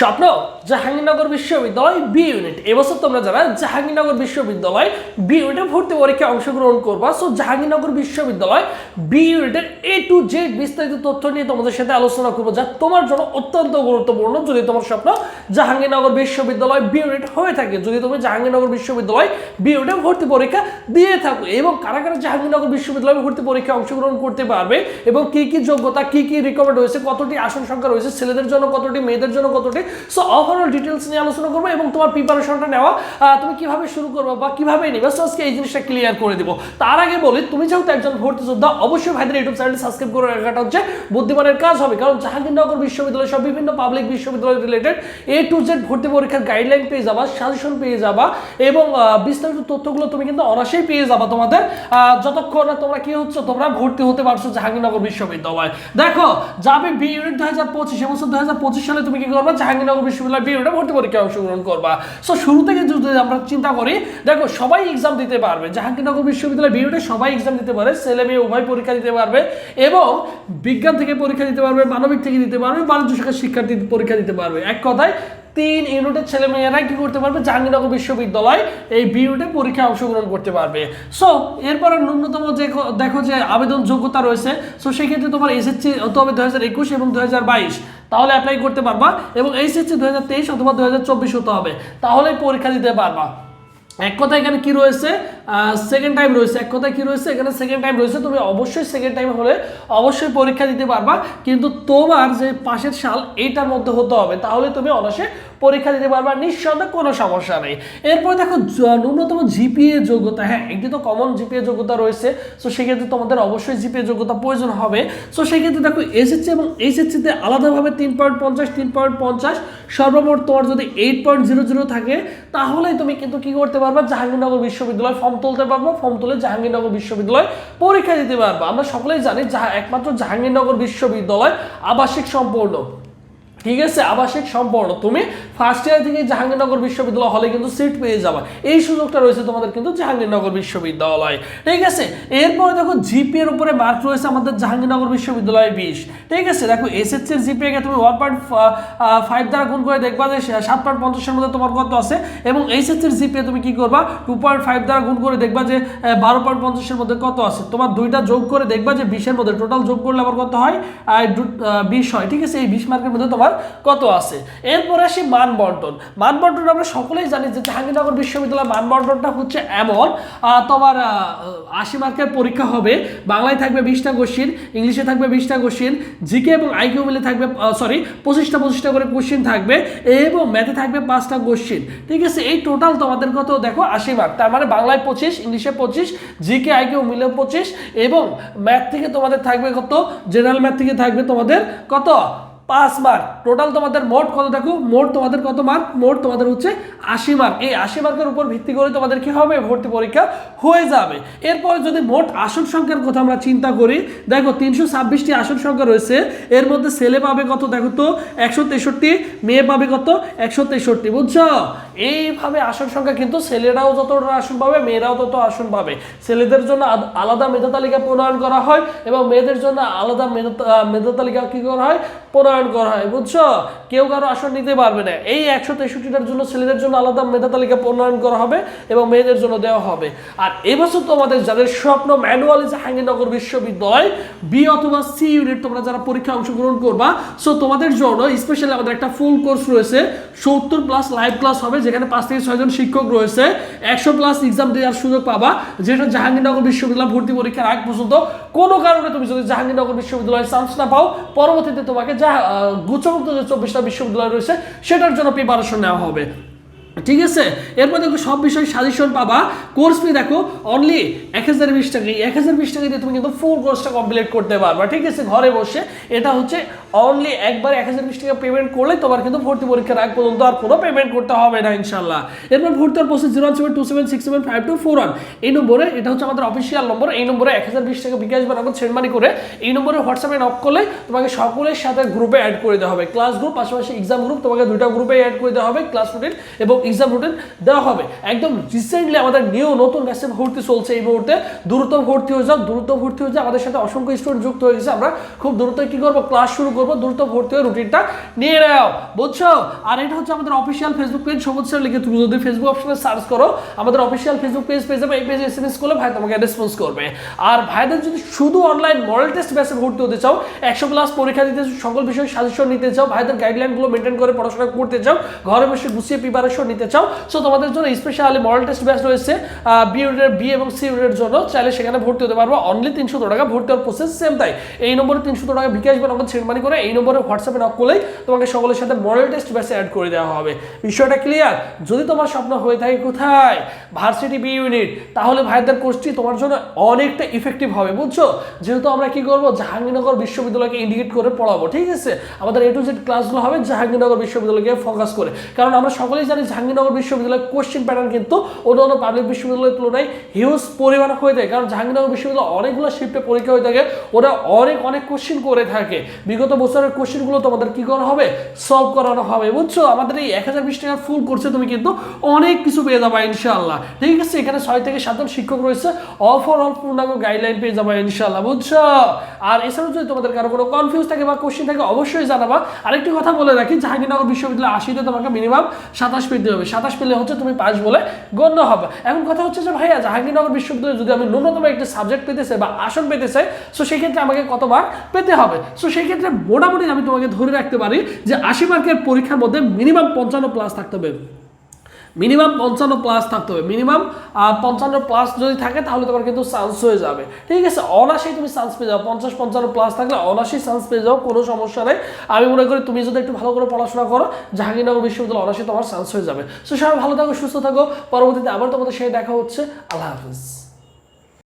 স্বপ্ন, জাহাঙ্গীরনগর বিশ্ববিদ্যালয় B unit এবছর তোমরা যারা জাহাঙ্গীরনগর বিশ্ববিদ্যালয় বি ইউনিটে ভর্তি পরীক্ষায় অংশগ্রহণ করবা সো জাহাঙ্গীরনগর বিশ্ববিদ্যালয় বি ইউনিটের এ টু জেড বিস্তারিত তথ্য নিয়ে তোমাদের সাথে আলোচনা করব, যা তোমার জন্য অত্যন্ত গুরুত্বপূর্ণ। যদি তোমার স্বপ্ন জাহাঙ্গীরনগর বিশ্ববিদ্যালয় বি ইউনিট হয়ে থাকে, যদি তুমি জাহাঙ্গীরনগর বিশ্ববিদ্যালয় বি ইউনিটে ভর্তি পরীক্ষা দিয়ে থাকো, এবং কারা কারা জাহাঙ্গীরনগর বিশ্ববিদ্যালয়ে ভর্তি পরীক্ষায় অংশগ্রহণ করতে পারবে, এবং কি কি যোগ্যতা, কি কি রিকমেন্ড হয়েছে কতটি আসন সংখ্যা রয়েছে, ছেলেদের জন্য কতটি, মেয়েদের জন্য কতটি সো ওভারঅল ডিটেলস নিয়ে আলোচনা করব এবং তোমার প্রিপারেশনটা নেওয়া তুমি কীভাবে শুরু করবে বা কীভাবে নিবে? সো আজকে এই জিনিসটা ক্লিয়ার করে দিব। তার আগে বলি, তুমি যেহেতু একজন ভর্তি যোদ্ধা, অবশ্যই ভাইদের ইউটিউব চ্যানেল সাবস্ক্রাইব করে রাখাটা হচ্ছে বুদ্ধিমানের কাজ হবে। কারণ জাহাঙ্গীরনগর বিশ্ববিদ্যালয় সব বিভিন্ন পাবলিক বিশ্ববিদ্যালয় রিলেটেড এ টু জেড ভর্তি পরীক্ষার গাইডলাইন পেয়ে যাবা সাজেশন পেয়ে যাবা এবং বিস্তারিত তথ্যগুলো তুমি কিন্তু অনাসেই পেয়ে যাবা তোমাদের। যতক্ষণ না তোমরা কি হচ্ছে, তোমরা ভর্তি হতে পারছ জাহাঙ্গীরনগর বিশ্ববিদ্যালয়। দেখো, যাবে বি ইউনিট দু হাজার পঁচিশ এবছর দু হাজার পঁচিশ সালে তুমি কি করবে? জাহাঙ্গীরনগর বিশ্ববিদ্যালয় বি ইউনিটে ভর্তি পরীক্ষায় অংশগ্রহণ করবা। সো শুরু থেকে যদি আমরা চিন্তা করি, দেখো, সবাই এক্সাম দিতে পারবে। জাহাঙ্গীরনগর বিশ্ববিদ্যালয় বি ইউনিটে সবাই এক্সাম দিতে পারে, ছেলে মেয়ে উভয় পরীক্ষা দিতে পারবে এবং বিজ্ঞান থেকে পরীক্ষা দিতে পারবে, মানবিক থেকে দিতে পারবে, বাণিজ্য শাখার শিক্ষার্থী পরীক্ষা দিতে পারবে। এক কথায়, তিন ইউনিটের ছেলে মেয়েরা কি করতে পারবে? জাহাঙ্গীরনগর বিশ্ববিদ্যালয় এই বি ইউনিটে পরীক্ষায় অংশগ্রহণ করতে পারবে। সো এরপরে ন্যূনতম যে দেখো যে আবেদন যোগ্যতা রয়েছে সো সেক্ষেত্রে তোমার এসএসসি হতে হবে দু হাজার একুশ এবং দু হাজার বাইশ। তাহলে অ্যাপ্লাই করতে পারবা এবং এইচএসসি দু হাজার তেইশ অথবা দু হাজার চব্বিশ হতে হবে। তাহলে পরীক্ষা দিতে পারবা। এক কথা এখানে কি রয়েছে? সেকেন্ড টাইম রয়েছে। এক কথায় কি রয়েছে? এখানে সেকেন্ড টাইম রয়েছে। তুমি অবশ্যই সেকেন্ড টাইম হলে অবশ্যই পরীক্ষা দিতে পারবা। কিন্তু তোমার যে পাশের সাল এইটার মধ্যে হতে হবে। তাহলে তুমি অনাসে পরীক্ষা দিতে পারবা। নিঃসন্দেহে কোনো সমস্যা নেই। এরপর দেখো ন্যূনতম জিপিএ যোগ্যতা। হ্যাঁ একটি তো কমন জিপিএ যোগ্যতা রয়েছে। সো সেক্ষেত্রে তোমাদের অবশ্যই জিপিএ যোগ্যতা প্রয়োজন হবে। সো সেক্ষেত্রে দেখো, এসএসসি এবং এইচএসসিতে আলাদাভাবে তিন পয়েন্ট পঞ্চাশ, তিন পয়েন্ট পঞ্চাশ সর্বমোট তোমার যদি এইট পয়েন্ট জিরো জিরো থাকে, তাহলে তুমি কিন্তু কি করতে পারবা? জাহাঙ্গীরনগর বিশ্ববিদ্যালয় ফর্ম তুলতে পারবা। ফর্ম তুলে জাহাঙ্গীরনগর বিশ্ববিদ্যালয় পরীক্ষা দিতে পারবা। আমরা সকলেই জানি যাহা একমাত্র জাহাঙ্গীরনগর বিশ্ববিদ্যালয় আবাসিক সম্পূর্ণ। ঠিক আছে? আবাসিক সম্পূর্ণ। তুমি ফার্স্ট ইয়ার থেকে জাহাঙ্গীরনগর বিশ্ববিদ্যালয় হলে কিন্তু সিট পেয়ে যাবে। এই সুযোগটা রয়েছে তোমাদের কিন্তু জাহাঙ্গীরনগর বিশ্ববিদ্যালয়। ঠিক আছে? এরপরে দেখো জিপি এর উপরে মার্ক রয়েছে আমাদের জাহাঙ্গীরনগর বিশ্ববিদ্যালয় বিশ। ঠিক আছে? দেখো এসএসসি এর জিপি কে তুমি ওয়ান পয়েন্ট ফাইভ দ্বারা গুণ করে দেখবা যে সাত পয়েন্ট পঞ্চাশের মধ্যে তোমার কত আছে? এবং এইচএসসি এর জিপি তুমি কি করবা? টু পয়েন্ট ফাইভ দ্বারা গুণ করে দেখবা যে বারো পয়েন্ট পঞ্চাশের মধ্যে কত আছে? তোমার দুইটা যোগ করে দেখবা যে বিশের মধ্যে টোটাল যোগ করলে আবার কত হয়? বিশ হয়। ঠিক আছে? এই বিশ মার্কের মধ্যে তোমার কত আছে? এরপরে আসি মান বন্টন মান বন্টন আমরা সকলেই জানি যে জাহাঙ্গীরনগর বিশ্ববিদ্যালয়ের মান বন্টনটা হচ্ছে এমন তোমার আশি মার্কের পরীক্ষা হবে, বাংলায় থাকবে বিশটা কোশ্চিন ইংলিশে থাকবে বিশটা কোশ্চিন জিকে এবং আইকিউ মিলে থাকবে সরি পঁচিশটা পঁচিশটা করে কোশ্চিন থাকবে এবং ম্যাথে থাকবে পাঁচটা কোশ্চিন ঠিক আছে, এই টোটাল তোমাদের কত দেখো, আশি মার্ক তার মানে বাংলায় পঁচিশ, ইংলিশে পঁচিশ, জিকে, আইকিউ মিলে পঁচিশ, এবং ম্যাথ থেকে তোমাদের থাকবে কত? জেনারেল ম্যাথ থেকে থাকবে তোমাদের কত? পাঁচ মার্ক টোটাল তোমাদের মোট কত দেখো? মোট তোমাদের কত মার্ক মোট তোমাদের হচ্ছে আশি মার্ক এই আশি মার্কের উপর ভিত্তি করে তোমাদের কি হবে? ভর্তি পরীক্ষা হয়ে যাবে। এরপরে যদি মোট আসন সংখ্যার কথা আমরা চিন্তা করি, দেখো তিনশো ছাব্বিশটি আসন সংখ্যা রয়েছে। এর মধ্যে ছেলে পাবে কত দেখো তো? একশো তেষট্টি, মেয়ে পাবে কত? একশো তেষট্টি, বুঝছ? এইভাবে আসন সংখ্যা কিন্তু ছেলেরাও যতটা আসন পাবে, মেয়েরাও তত আসন পাবে। ছেলেদের জন্য আলাদা মেধা তালিকা প্রণয়ন করা হয় এবং মেয়েদের জন্য আলাদা মেধা মেধা তালিকা কি করা হয়? প্রণয়ন করা হয়, বুঝছ? কেউ কারও আসন নিতে পারবে না। এই একশো তেষট্টিটার জন্য ছেলেদের জন্য আলাদা মেধা তালিকা প্রণয়ন করা হবে এবং মেয়েদের জন্য দেওয়া হবে। আর এবছর তোমাদের যাদের স্বপ্ন ম্যানুয়াল জাহাঙ্গীরনগর বিশ্ববিদ্যালয় বি অথবা সি ইউনিট তোমরা যারা পরীক্ষা অংশগ্রহণ করবা সো তোমাদের জন্য স্পেশালি আমাদের একটা ফুল কোর্স রয়েছে। সত্তর প্লাস লাইভ ক্লাস হবে, যেখানে পাঁচ থেকে ছয়জন শিক্ষক রয়েছে। একশো প্লাস এক্সাম দেওয়ার সুযোগ পাবা, যেটা জাহাঙ্গীরনগর বিশ্ববিদ্যালয় ভর্তি পরীক্ষার আগ পর্যন্ত। কোনো কারণে তুমি যদি জাহাঙ্গীরনগর বিশ্ববিদ্যালয়ে চান্স না পাও, পরবর্তীতে তোমাকে গুচ্ছমুক্ত যে চব্বিশটা বিশ্ববিদ্যালয় রয়েছে সেটার জন্য প্রিপারেশন নেওয়া হবে। ঠিক আছে? এরপর দেখো সব বিষয় সাজেশন পাবা। কোর্স ফি দেখো অনলি এক হাজার বিশ টাকা। এক হাজার বিশ টাকা দিয়ে তুমি কিন্তু ফুল কোর্সটা কমপ্লিট করতে পারবা। ঠিক আছে? ঘরে বসে। এটা হচ্ছে অনলি একবার এক হাজার বিশ টাকা পেমেন্ট করলে তোমার কিন্তু ভর্তি পরীক্ষার আগ পর্যন্ত আর কোনো পেমেন্ট করতে হবে না ইনশাল্লাহ এরপর ভর্তি হওয়ার process zero seven two seven six seven five two four one এই নম্বরে, এটা হচ্ছে আমাদের অফিসিয়াল নম্বর। এই নম্বরে এক হাজার বিশ টাকা বিকাশ বা নগদ করে এই নম্বরে হোয়াটসঅ্যাপে নক করলে তোমাকে সকলের সাথে গ্রুপে অ্যাড করে দেওয়া হবে। ক্লাস গ্রুপ পাশাপাশি এক্সাম গ্রুপ তোমাকে দুইটা গ্রুপে অ্যাড করে দেওয়া হবে। ক্লাস রুটিন এবং এক্সাম রুটিন দেওয়া হবে। একদম রিসেন্টলি আমাদের নিউ নতুন ব্যাচে ভর্তি চলছে এই মুহূর্তে। দ্রুত ভর্তি হয়ে যাও দ্রুত ভর্তি হয়ে যাও আমাদের সাথে অসংখ্য স্টুডেন্ট যুক্ত হয়ে গেছে। আমরা খুব দ্রুত কি করব? ক্লাস শুরু করব। দ্রুত ভর্তি হয়ে রুটিনটা নিয়ে নাও। বুঝছ? আর এটা হচ্ছে আমাদের official Facebook page Sabuj sir লিখে তুমি যদি ফেসবুক অপশনে সার্চ করো, আমাদের অফিসিয়াল ফেসবুক পেজ পেয়ে যাবে। এই পেজে এস এম এস করলে ভাই তোমাকে রেসপন্স করবে। আর ভাইদের যদি শুধু অনলাইন মডেল টেস্ট ব্যাচে ভর্তি হতে চাও, একশো ক্লাস পরীক্ষা দিতে সকল বিষয়ে সাজেশন নিতে চাও, ভাইদের গাইডলাইনগুলো মেনটেন করে পড়াশোনা করতে চাও, ঘরে বসে গুছিয়ে প্রিপারেশন নিতে চাও। সো তোমাদের জন্য স্পেশালি মডেল টেস্ট ব্যাচ রয়েছে। বি ইউনিটের বি এবং সি ইউনিটের জন্য। চাইলে সেখানে ভর্তি হতে পারব। অনলি তিনশো টাকা ভর্তি হওয়ার প্রসেস সেম তাই। এই নম্বরে তিনশো টাকা বিকাশ বা নগদ সেন্ড করে এই নম্বরে হোয়াটসঅ্যাপে নক করলেই তোমাকে সকলের সাথে মডেল টেস্ট ব্যাচে অ্যাড করে দেওয়া হবে। বিষয়টা ক্লিয়ার যদি তোমার স্বপ্ন হয়ে থাকে কোথায়? ভার্সিটি বি ইউনিট তাহলে ভাইদের কোর্সটি তোমার জন্য অনেকটা ইফেক্টিভ হবে, বুঝছ? যেহেতু আমরা কি করব? জাহাঙ্গীরনগর বিশ্ববিদ্যালয়কে ইন্ডিকেট করে পড়াবো, ঠিক আছে? আমাদের এ টু জেড ক্লাসগুলো হবে জাহাঙ্গীরনগর বিশ্ববিদ্যালয়কে ফোকাস করে। কারণ আমরা সকলেই জানি জাহাঙ্গীরনগর বিশ্ববিদ্যালয়ের কোশ্চেন প্যাটার্ন কিন্তু অন্যান্য পাবলিক বিশ্ববিদ্যালয়ের তুলনায় হিউজ পরিমাণ হয়ে থাকে। কারণ জাহাঙ্গীরনগর বিশ্ববিদ্যালয় অনেকগুলো শিফটে পরীক্ষা হয়ে থাকে, ওরা অনেক অনেক কোশ্চেন করে থাকে। বিগত বছরের কোশ্চেনগুলো তোমাদের কি করা হবে? সলভ করানো হবে। বুঝছ? আমাদের এই এক হাজার বিশ টাকার ফুল করছে তুমি কিন্তু অনেক কিছু পেয়ে যাবা ইনশাল্লাহ ঠিক আছে? এখানে ছয় থেকে সাতজন শিক্ষক রয়েছে। অফার অল পূর্ণাঙ্গ গাইডলাইন পেয়ে যাবা ইনশাল্লাহ বুঝছ? আর এছাড়াও যদি তোমাদের কারও কোনো কনফিউজ থাকে বা কোশ্চেন থাকে, অবশ্যই জানাবা। আরেকটি কথা বলে রাখি, জাহাঙ্গীরনগর বিশ্ববিদ্যালয় আশিতে তোমাকে মিনিমাম সাতাশ পেতে হবে সাতাশ পেলে হচ্ছে তুমি পাস বলে গণ্য হবে। এখন কথা হচ্ছে যে, ভাইয়া, জাহাঙ্গীরনগর বিশ্ববিদ্যালয়ে যদি আমি ন্যূনতম একটি সাবজেক্ট পেতে চাই বা আসন পেতে চাই সো সেই ক্ষেত্রে আমাকে কতবার পেতে হবে? সো সেই ক্ষেত্রে মোটামুটি আমি তোমাকে ধরে রাখতে পারি যে, আশি মার্কের পরীক্ষার মধ্যে মিনিমাম পঞ্চান্ন প্লাস থাকতে হবে। মিনিমাম পঞ্চান্ন প্লাস থাকতে হবে। মিনিমাম পঞ্চান্ন প্লাস যদি থাকে, তাহলে তোমার কিন্তু চান্স হয়ে যাবে। ঠিক আছে? অনাসেই তুমি চান্স পেয়ে যাও। পঞ্চাশ, পঞ্চান্ন প্লাস থাকলে অনাসেই চান্স পেয়ে যাও, কোনো সমস্যা নেই। আমি মনে করি তুমি যদি একটু ভালো করে পড়াশোনা করো, জাহাঙ্গীরনগর বিশ্ববিদ্যালয় অনাসেই তোমার চান্স হয়ে যাবে। সো সবাই ভালো থাকো, সুস্থ থাকো। পরবর্তীতে আবার তোমাদের সেই দেখা হচ্ছে। আল্লাহ হাফিজ।